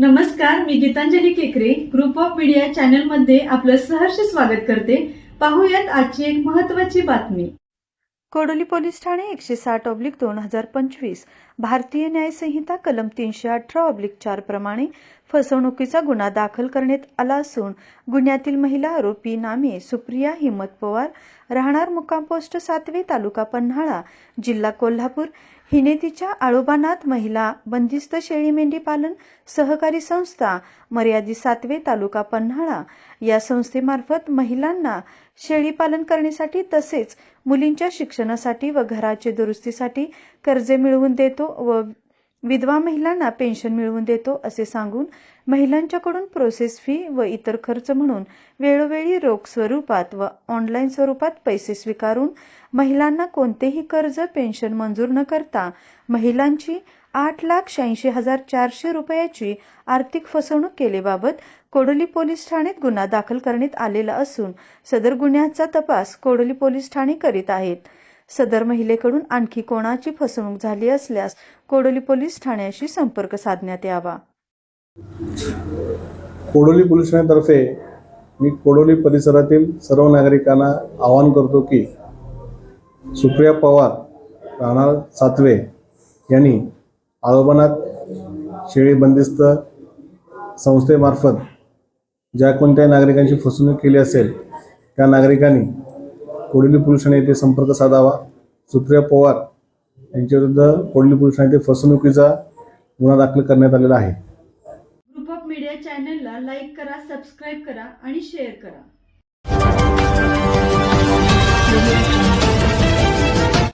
नमस्कार मी गीतांजली केकरे. Group of media चॅनलमध्ये आपलं सहर्ष स्वागत करते. पाहूयात आजची एक महत्वाची बातमी. कोडोली पोलीस ठाणे एकशे साठ ऑब्लिक दोन हजार पंचवीस. भारतीय न्यायसंहिता कलम तीनशे अठरा ऑब्लिक चार प्रमाणे फसवणुकीचा गुन्हा दाखल करण्यात आला असून गुन्ह्यातील महिला आरोपी नामे सुप्रिया हिम्मत पवार राहणार मुक्काम पोस्ट सातवे तालुका पन्हाळा जिल्हा कोल्हापूर हिने तिच्या आळोबानाथ महिला बंदिस्त शेळी मेंढी पालन सहकारी संस्था मर्यादित सातवे तालुका पन्हाळा. या संस्थेमार्फत महिलांना शेळी पालन करण्यासाठी तसेच मुलींच्या शिक्षणासाठी व घराचे दुरुस्तीसाठी कर्जे मिळवून देतो व विधवा महिलांना पेन्शन मिळवून देतो असे सांगून महिलांच्याकडून प्रोसेस फी व इतर खर्च म्हणून वेळोवेळी रोख स्वरूपात व ऑनलाईन स्वरूपात पैसे स्वीकारून महिलांना कोणतेही कर्ज पेन्शन मंजूर न करता महिलांची आठ लाख शहाऐंशी हजार चारशे रुपयाची आर्थिक फसवणूक केल्याबाबत कोडोली पोलीस ठाण्यात गुन्हा दाखल करण्यात आलेला असून सदर गुन्ह्याचा तपास कोडोली पोलीस ठाणे करीत आहेत. सदर महिलेकडून आणखी कोणाची फसवणूक झाली असल्यास कोडोली पोलीस ठाण्याशी संपर्क साधण्यात यावा. कोडोली पोलीस ठाण्यातर्फे मी कोडोली परिसरातील सर्व नागरिकांना आवाहन करतो की सुप्रिया पवार राहणार सातवे यांनी आळोबनात शेळी बंदिस्त संस्थेमार्फत ज्या कोणत्याही नागरिकांची फसवणूक केली असेल त्या नागरिकांनी कोडोली पोलीस ठाणे येथे संपर्क साधावा. सुप्रिया पवार यांच्याविरुद्ध कोडोली पोलीस ठाणे येथे फसवणुकीचा गुन्हा दाखल करण्यात आलेला आहे. ग्रुप ऑफ मीडिया चॅनलला लाईक करा सबस्क्राईब करा आणि शेअर करा.